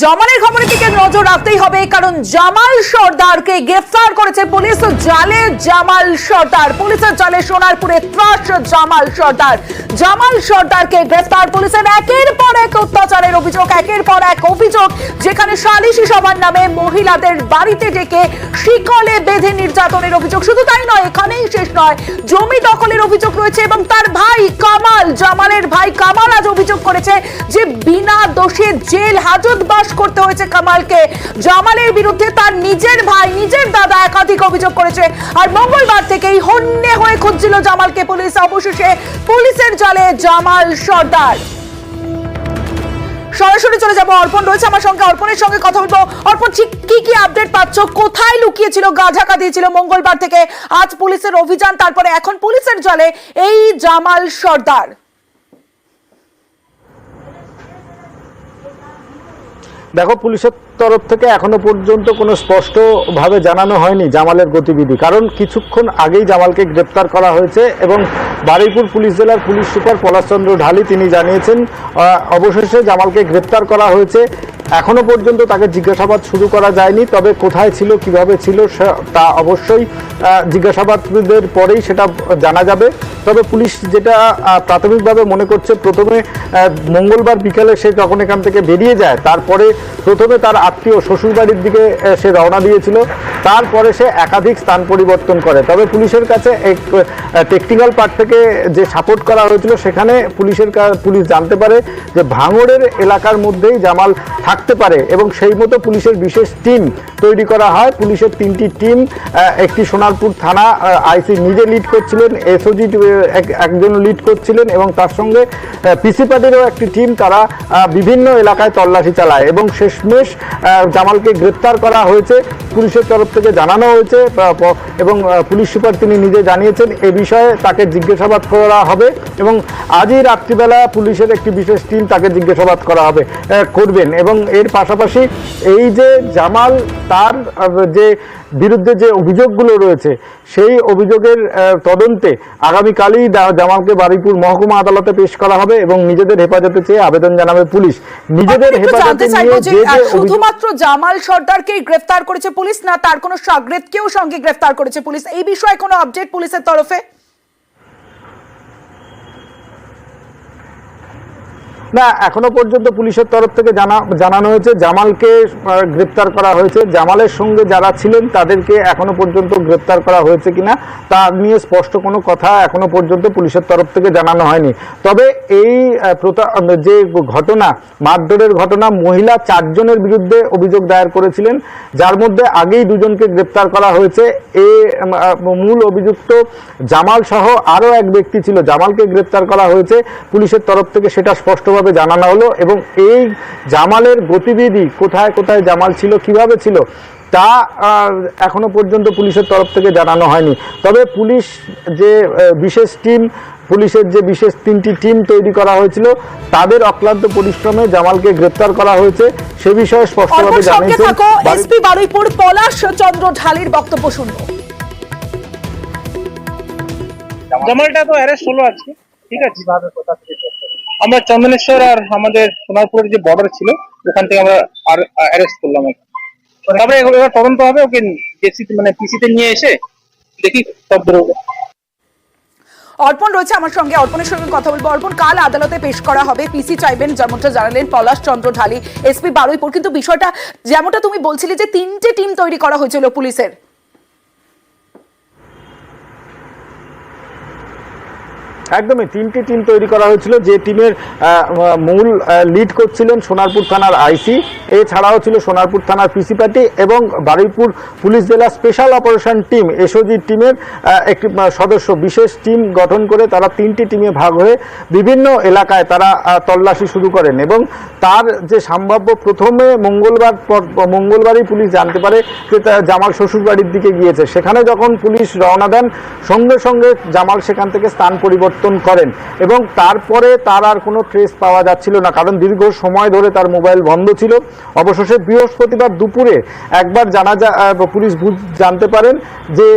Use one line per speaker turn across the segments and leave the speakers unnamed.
জামালের খবরের দিকে নজর রাখতেই হবে? কারণ জামাল সর্দারকে গ্রেফতার করেছে পুলিশ। জালে জামাল সর্দার। পুলিশের জালে সোনারপুরে ত্রাস জামাল সর্দার। জামাল সর্দারকে গ্রেফতার। পুলিশের একের পর এক অত্যাচারের অভিযোগ, একের পর এক অভিযোগ, যেখানে সালিশি সভার নামে মহিলাদের বাড়িতে ডেকে শিকলে বেঁধে নির্যাতনের অভিযোগ। শুধু তাই নয়, এখানেই শেষ নয়, জমি দখলের অভিযোগ রয়েছে এবং তার ভাই কামাল, জামালের ভাই কামাল আজ অভিযোগ করেছে যে বিনা দোষে জেল হাজতবাস করতে হয়েছে কামালকে। জামালের বিরুদ্ধে তার নিজের ভাই, নিজের দাদা একাধিক অভিযোগ করেছে। আর মঙ্গলবার থেকেই হন্যে হয়ে খুঁজছিল জামালকে পুলিশ। অবশেষে পুলিশের জালে জামাল সর্দার। সরাসরি চলে যাব অর্পণ। রয়েছে আমার সঙ্গে অর্পণের সঙ্গে কথা বলব। অর্পণ, ঠিক কি কি আপডেট পাচ্ছ? কোথায় লুকিয়েছিল গাঝাকা দিয়েছিল মঙ্গলবার থেকে? আজ পুলিশের অভিযান, তারপরে এখন পুলিশের জলে এই জামাল সর্দার।
দেখো পুলিশের তরফ থেকে এখনও পর্যন্ত কোনো স্পষ্টভাবে জানানো হয়নি জামালের গতিবিধি। কারণ কিছুক্ষণ আগেই জামালকে গ্রেপ্তার করা হয়েছে এবং বারুইপুর পুলিশ জেলার পুলিশ সুপার পলাশচন্দ্র ঢালি তিনি জানিয়েছেন অবশেষে জামালকে গ্রেপ্তার করা হয়েছে। এখনও পর্যন্ত তাকে জিজ্ঞাসাবাদ শুরু করা যায়নি তবে কোথায় ছিল কীভাবে ছিল তা অবশ্যই আহ, জিজ্ঞাসাবাদের পরেই সেটা জানা যাবে। তবে পুলিশ যেটা প্রাথমিকভাবে মনে করছে প্রথমে মঙ্গলবার বিকালে সে যখন এখান থেকে বেরিয়ে যায় তারপরে প্রথমে তার আত্মীয় শ্বশুরবাড়ির দিকে সে রওনা দিয়েছিল। তারপরে সে একাধিক স্থান পরিবর্তন করে। তবে পুলিশের কাছে এক টেকনিক্যাল পার্ট থেকে যে সাপোর্ট করা হয়েছিল, সেখানে পুলিশের পুলিশ জানতে পারে যে ভাঙড়ের এলাকার মধ্যেই জামাল থাকতে পারে এবং সেই মতো পুলিশের বিশেষ টিম তৈরি করা হয়। পুলিশের তিনটি টিম একটি সোনারপুর থানা আইসি নিজে লিড করছিলেন এসওজি একজন লিড করছিলেন এবং তার সঙ্গে পিসি পার্টিরও একটি টিম তারা বিভিন্ন এলাকায় তল্লাশি চালায় এবং শেষমেশ জামালকে গ্রেপ্তার করা হয়েছে। পুলিশের তরফ থেকে জানানো হয়েছে এবং পুলিশ সুপার তিনি নিজে জানিয়েছেন, এ বিষয়ে তাকে জিজ্ঞাসাবাদ করা হবে এবং আজই রাত্রিবেলা পুলিশের একটি বিশেষ টিম তাকে জিজ্ঞাসাবাদ করা হবে করবেন। এবং এর পাশাপাশি এই যে জামাল, তার যে বিরুদ্ধে যে অভিযোগগুলো রয়েছে সেই অভিযোগের তদন্তে আগামীকালই জামালকে বারুইপুর মহকুমা আদালতে পেশ করা হবে এবং নিজেদের হেফাজতে চেয়ে আবেদন জানাবে পুলিশ। নিজেদের হেফাজতে নিয়ে যে
আহ,
অভিযোগ
শুধুমাত্র জামাল সর্দারকেই গ্রেফতার করেছে পুলিশ না তার কোনো সাগরেদকেও সঙ্গে গ্রেফতার করেছে পুলিশ? এই বিষয়ে কোনো আপডেট পুলিশের তরফে?
না, এখনও পর্যন্ত পুলিশের তরফ থেকে জানা, জানানো হয়েছে, জামালকে গ্রেপ্তার করা হয়েছে। জামালের সঙ্গে যারা ছিলেন, তাদেরকে এখনও পর্যন্ত গ্রেপ্তার করা হয়েছে কিনা, তা নিয়ে স্পষ্ট কোনো কথা এখনও পর্যন্ত পুলিশের তরফ থেকে জানানো হয়নি। তবে এই যে ঘটনা, মারধরের ঘটনা, মহিলা চারজনের বিরুদ্ধে অভিযোগ দায়ের করেছিলেন। যার মধ্যে আগেই দুজনকে গ্রেপ্তার করা হয়েছে। এ মূল অভিযুক্ত জামাল সহ আরও এক ব্যক্তি ছিল। জামালকে গ্রেপ্তার করা হয়েছে। পুলিশের তরফ থেকে সেটা স্পষ্টভাবে জানানো হলো এবং এই জামালের গতিবিধি কোথায় কোথায় জামাল ছিল কীভাবে ছিল তা এখনও পর্যন্ত পুলিশের তরফ থেকে জানানো হয়নি। তবে পুলিশ যে বিশেষ টিম পুলিশের যে বিশেষ তিনটি টিম তৈরি করা হয়েছিল তাদের অক্লান্ত পরিশ্রমে জামালকে গ্রেপ্তার করা হয়েছে। সে বিষয়ে স্পষ্টভাবে জানিয়েছেন
এসপি বারুইপুর পলাশ চন্দ্র ঢালির বক্তব্য শুনব।
জামালটা তো অ্যারেস্ট হলো আজকে। ঠিক আছে। আমরা চন্দনেশ্বর আর আমাদের সোনারপুরের যে বর্ডার ছিল, ওখান থেকে আমরা আর অ্যারেস্ট করলাম তারপরে এবার তদন্ত হবে, ওকে জেসিতে মানে পিসিতে নিয়ে এসে দেখি সব বেরোবে
অর্পণ রয়েছে আমার সঙ্গে। অর্পণের সঙ্গে কথা বলব। অর্পণ, কাল আদালতে পেশ করা হবে পিসি চাইবেন যেমনটা জানালেন পলাশ চন্দ্র ঢালি এসপি বারুইপুর। কিন্তু বিষয়টা, যেমনটা তুমি বলছিলে যে তিনটে টিম তৈরি করা হয়েছিল পুলিশের।
একদমই তিনটি টিম তৈরি করা হয়েছিল। যে টিমের মূল লিড করছিলেন সোনারপুর থানার আইসি এছাড়াও ছিল সোনারপুর থানার পিসি পার্টি এবং বারুইপুর পুলিশ জেলা স্পেশাল অপারেশন টিম এসওজি টিমের একটি সদস্য। বিশেষ টিম গঠন করে তারা তিনটি টিমে ভাগ হয়ে বিভিন্ন এলাকায় তারা তল্লাশি শুরু করেন এবং তার যে সম্ভাব্য প্রথমে মঙ্গলবার মঙ্গলবারই পুলিশ জানতে পারে যে জামাল শ্বশুরবাড়ির দিকে গিয়েছে। সেখানে যখন পুলিশ রওনা দেন, সঙ্গে সঙ্গে জামাল সেখান থেকে স্থান পরিবর্তন করেন। এবং তারপরে তার আর কোনো ট্রেস পাওয়া যাচ্ছিল না, কারণ দীর্ঘ সময় ধরে তার মোবাইল বন্ধ ছিল। অবশেষে বৃহস্পতিবার দুপুরে একবার জানা যা পুলিশ জানতে পারেন যে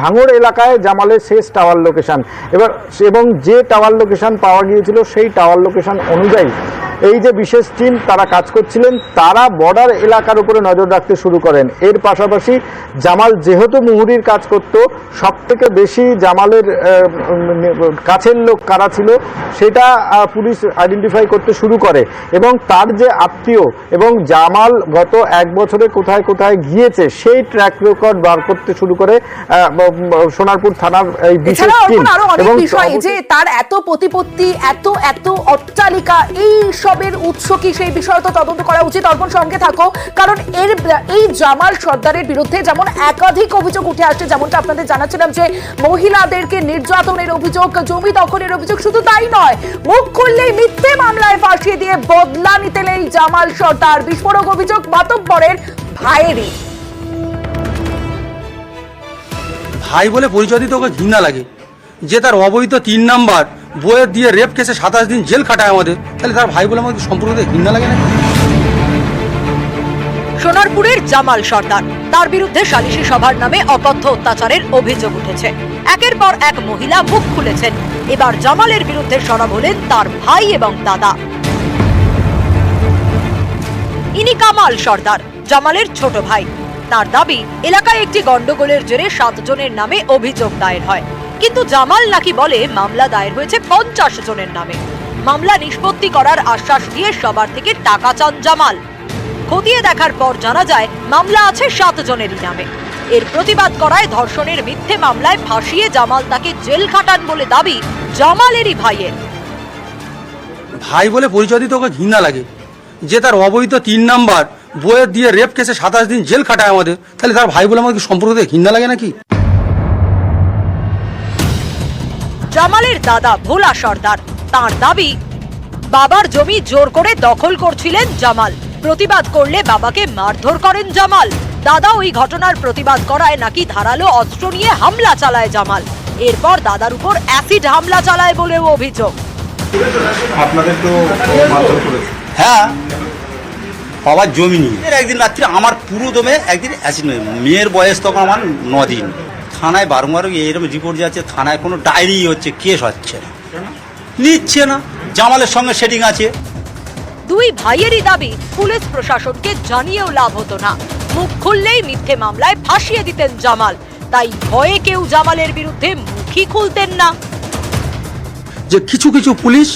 ভাঙড় এলাকায় জামালের শেষ টাওয়ার লোকেশান এবার এবং যে টাওয়ার লোকেশন পাওয়া গিয়েছিল সেই টাওয়ার লোকেশন অনুযায়ী এই যে বিশেষ টিম তারা কাজ করছিলেন, তারা বর্ডার এলাকার উপরে নজর রাখতে শুরু করেন। এর পাশাপাশি জামাল যেহেতু মুহুরির কাজ করত সব থেকে বেশি জামালের কাছের লোক কারা ছিল সেটা পুলিশ আইডেন্টিফাই করতে শুরু করে। এবং তার যে আত্মীয় এবং জামাল গত এক বছরে কোথায় কোথায় গিয়েছে সেই ট্র্যাক রেকর্ড বার করতে শুরু করে সোনারপুর থানার এই বিশেষ টিম এবং
যে তার এত প্রতিপত্তি এত এত অট্টালিকা এই সবের উৎস কি সেই বিষয়ে তো তদন্ত করা উচিত। অর্পণ সঙ্গে থাকো। কারণ এর এই জামাল সর্দারের বিরুদ্ধে যেমন একাধিক অভিযোগ উঠে আসছে যেমনটা আপনাদের জানাচ্ছিলাম যে মহিলাদেরকে নির্যাতনের অভিযোগ জমি দখলের অভিযোগ শুধু তাই নয়, মুখ খুললেই মিথ্যে মামলায় ফাঁসিয়ে দিয়ে বদলা নিতে এই জামাল সর্দার। বিস্ফোরক অভিযোগ মাতব্বরের ভাইয়েরই।
ভাই বলে পরিচয় দিতে ওকে ঘৃণা লাগে। যে তার অবৈধ তিন নাম্বার বইয়ের দিয়ে রেপ কেসে সাতাশ দিন জেল খাটায় আমাদের, তাহলে তার ভাই বলে আমাদের সম্পর্ক দিয়ে ঘৃণা লাগে না
সোনারপুরের জামাল সর্দার। তার বিরুদ্ধে সালিশি সভার নামে অকথ্য অত্যাচারের অভিযোগ উঠেছে। একের পর এক মহিলা মুখ খুলেছেন। এবার জামালের বিরুদ্ধে সরব হলেন তার ভাই এবং দাদা। ইনি কামাল সর্দার, জামালের ছোট ভাই। তার দাবি, এলাকায় একটি গন্ডগোলের জেরে সাতজনের নামে অভিযোগ দায়ের হয়। কিন্তু জামাল নাকি বলে, মামলা দায়ের হয়েছে পঞ্চাশ জনের নামে। মামলা নিষ্পত্তি করার আশ্বাস দিয়ে সবার থেকে টাকা চান জামাল। খতিয়ে দেখার পর জানা যায় মামলা আছে সাত জনেরই নামে। এর প্রতিবাদ করায় ধর্ষণের মিথ্যে মামলায় ফাঁসিয়ে জামাল তাকে জেল খাটান বলে দাবি জামালেরই ভাইয়ের।
ভাই বলে পরিচয় দিতে ওকে ঘৃণা লাগে। যে তার অবৈধ তিন নাম্বার বইয়ের দিয়ে রেপ কেসে সাতাশ দিন জেল খাটায় আমাদের তাহলে তার ভাই বলে আমাদের সম্পর্ক দিয়ে ঘৃণা লাগে নাকি?
জামালের দাদা ভোলা সর্দার তার দাবি বাবার জমি জোর করে দখল করছিলেন জামাল। প্রতিবাদ করলে বাবাকে মারধর করেন জামাল। দাদা ওই ঘটনার প্রতিবাদ করায় নাকি ধারালো অস্ত্র নিয়ে হামলা চালায় জামাল। এরপর দাদার উপর অ্যাসিড হামলা চালায় বলেও অভিযোগ।
আপনাদের তো
হ্যাঁ বাবার জমি নিয়ে। এর একদিন রাত্রে আমার পুরো দমে একদিন অ্যাসিড মেয়ের বয়স তখন আমার দিন থানায় বারংবার এইরকম রিপোর্ট যাচ্ছে থানায় কোনো ডায়েরি হচ্ছে কেস হচ্ছে না। নিচ্ছে না। জামালের সঙ্গে সেটিং আছে।
দুই ভাইয়েরই দাবি পুলিশ প্রশাসনকে জানিয়েও লাভ হতো না। মুখ খুললেই মিথ্যে মামলায় ফাঁসিয়ে দিতেন জামাল। তাই ভয়ে কেউ জামালের বিরুদ্ধে মুখই খুলতেন না।
যে কিছু কিছু পুলিশ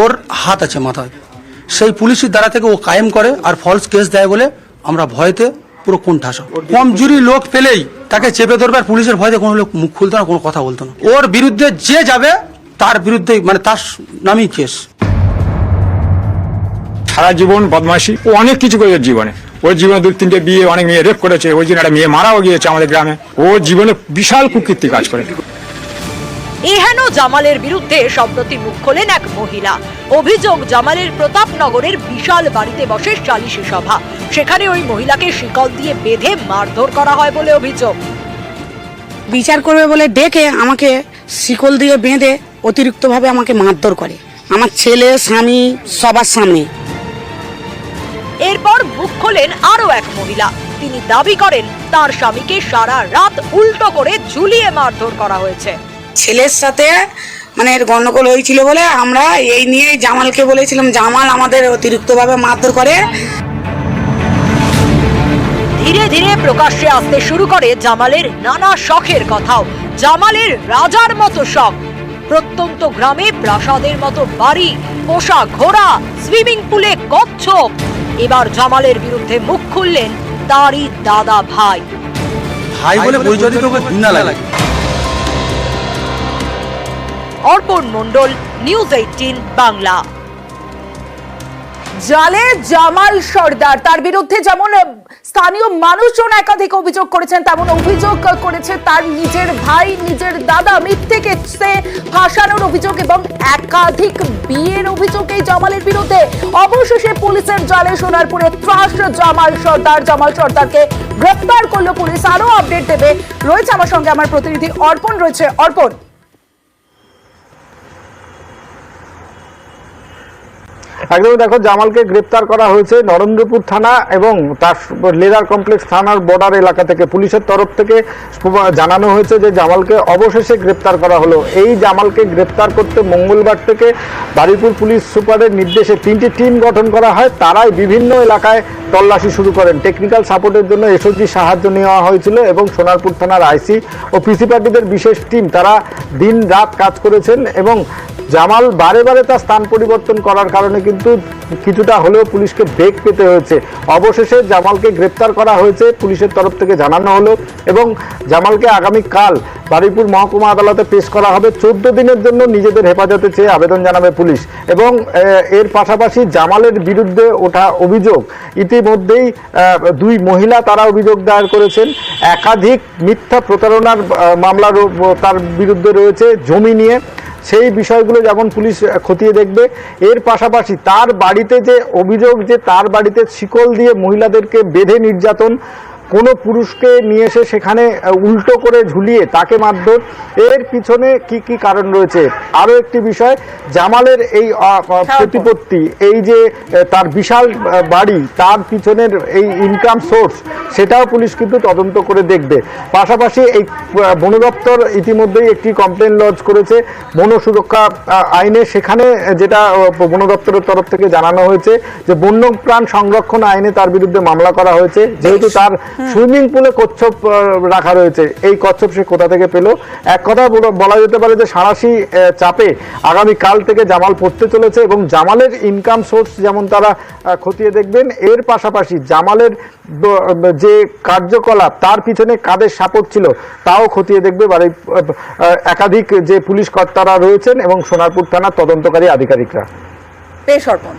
ওর হাত আছে মাথায়। সেই পুলিশের দ্বারা থেকে ও কায়েম করে আর ফলস কেস দেয় বলে আমরা ভয়তে পুরো কোণঠাসা। কমজুরি লোক পেলেই তাকে চেপে ধরবে আর পুলিশের ভয়তে কোনো লোক মুখ খুলতো না কোনো কথা বলতো না। ওর বিরুদ্ধে যে যাবে তার বিরুদ্ধে মানে তার নামই কেস
সারা জীবন বদমাশি ও অনেক কিছু করেছে জীবনে। ওর জীবনে দু তিনটে বিয়ে অনেক মেয়ে রেপ করেছে ওই জন্য একটা মেয়ে মারাও গিয়েছে আমাদের গ্রামে। ও জীবনে বিশাল কুকীর্তি কাজ করে।
এহেন জামালের বিরুদ্ধে সম্প্রতি মুখ খোলেন এক মহিলা। অভিযোগ জামালের প্রতাপনগরের বিশাল বাড়িতে বসে সালিশি সভা। সেখানে ওই মহিলাকে শিকল দিয়ে বেঁধে মারধর করা হয় বলে অভিযোগ।
বিচার করবে বলে ডেকে আমাকে শিকল দিয়ে বেঁধে অতিরিক্তভাবে আমাকে মারধর করে। আমার ছেলে স্বামী সবার সামনে।
এরপর মুখ খোলেন আরও এক মহিলা। তিনি দাবি করেন তার স্বামীকে সারা রাত উল্টো করে ঝুলিয়ে মারধর করা হয়েছে।
ছেলের সাথে মানে এর গন্ডগোল হয়েছিল বলে আমরা এই নিয়ে জামালকে বলেছিলাম জামাল আমাদের অতিরিক্তভাবে মারধর করে।
ধীরে ধীরে প্রকাশ্যে আসতে শুরু করে জামালের নানা শখের কথাও। জামালের রাজার মতো শখ। প্রত্যন্ত গ্রামে প্রাসাদের মতো বাড়ি পোষা ঘোড়া সুইমিং পুলে কচ্ছপ। এবার জামালের বিরুদ্ধে মুখ খুললেন তারই দাদা ভাই।
ভাই বলে পরিচয় দিতে ঘৃণা লাগে।
অর্পণ মন্ডল নিউজ এইটিন বাংলা।
জালে জামাল সর্দার তার বিরুদ্ধে যেমন স্থানীয় মানুষজন একাধিক অভিযোগ করেছেন, তেমন অভিযোগ করেছে তার নিজের ভাই, নিজের দাদা মিথ্যে কেসে ফাঁসানোর অভিযোগ এবং একাধিক বিয়ের অভিযোগ এই জামালের বিরুদ্ধে। অবশেষে পুলিশের জালে সোনারপুরে ত্রাস জামাল সর্দার, জামাল সর্দারকে গ্রেপ্তার করল পুলিশ। আরও আপডেট দেবে, রয়েছে আমার সঙ্গে আমার প্রতিনিধি অর্পণ, রয়েছে অর্পণ।
একদম দেখো, জামালকে গ্রেপ্তার করা হয়েছে নরেন্দ্রপুর থানা এবং তার লেদার কমপ্লেক্স থানার বর্ডার এলাকা থেকে। পুলিশের তরফ থেকে জানানো হয়েছে যে জামালকে অবশেষে গ্রেপ্তার করা হলো। এই জামালকে গ্রেপ্তার করতে মঙ্গলবার থেকে বারুইপুর পুলিশ সুপারের নির্দেশে তিনটি টিম গঠন করা হয়। তারাই বিভিন্ন এলাকায় তল্লাশি শুরু করেন। টেকনিক্যাল সাপোর্টের জন্য এসওজি সাহায্য নেওয়া হয়েছিল এবং সোনারপুর থানার আইসি ও পিসি পার্টিদের বিশেষ টিম তারা দিন রাত কাজ করেছেন এবং জামাল বারে বারে তার স্থান পরিবর্তন করার কারণে কিন্তু কিছুটা হলেও পুলিশকে বেগ পেতে হয়েছে। অবশেষে জামালকে গ্রেপ্তার করা হয়েছে পুলিশের তরফ থেকে জানানো হলো এবং জামালকে আগামীকাল বারুইপুর মহকুমা আদালতে পেশ করা হবে। চোদ্দ দিনের জন্য নিজেদের হেফাজতে চেয়ে আবেদন জানাবে পুলিশ এবং এর পাশাপাশি জামালের বিরুদ্ধে ওঠা অভিযোগ ইতিমধ্যেই দুই মহিলা তারা অভিযোগ দায়ের করেছেন। একাধিক মিথ্যা প্রতারণার মামলার তার বিরুদ্ধে রয়েছে জমি নিয়ে। সেই বিষয়গুলো যেমন পুলিশ খতিয়ে দেখবে। এর পাশাপাশি তার বাড়িতে যে অভিযোগ যে তার বাড়িতে শিকল দিয়ে মহিলাদেরকে বেঁধে নির্যাতন কোনো পুরুষকে নিয়ে এসে সেখানে উল্টো করে ঝুলিয়ে তাকে মারধর এর পিছনে কি কি কারণ রয়েছে? আরও একটি বিষয় জামালের এই আহ, প্রতিপত্তি এই যে তার বিশাল বাড়ি তার পিছনের এই ইনকাম সোর্স সেটাও পুলিশ কিন্তু তদন্ত করে দেখবে। পাশাপাশি এই বন দপ্তর ইতিমধ্যেই একটি কমপ্লেন লঞ্চ করেছে বন সুরক্ষা আইনে। সেখানে যেটা বন দপ্তরের তরফ থেকে জানানো হয়েছে যে বন্যপ্রাণ সংরক্ষণ আইনে তার বিরুদ্ধে মামলা করা হয়েছে যেহেতু তার সুইমিং পুলে কচ্ছপ রাখা রয়েছে। এই কচ্ছপ সে কোথা থেকে পেল? এক কথা বলা- যেতে পারে যে আহ, চাপে আগামী কাল থেকে জামাল পড়তে চলেছে এবং জামালের ইনকাম সোর্স যেমন তারা খতিয়ে দেখবেন এর পাশাপাশি জামালের যে কার্যকলাপ তার পিছনে কাদের সাপোর্ট ছিল তাও খতিয়ে দেখবে বাড়ি একাধিক যে পুলিশ কর্তারা রয়েছেন এবং সোনারপুর থানার তদন্তকারী আধিকারিকরা।
পেশ অর্পণ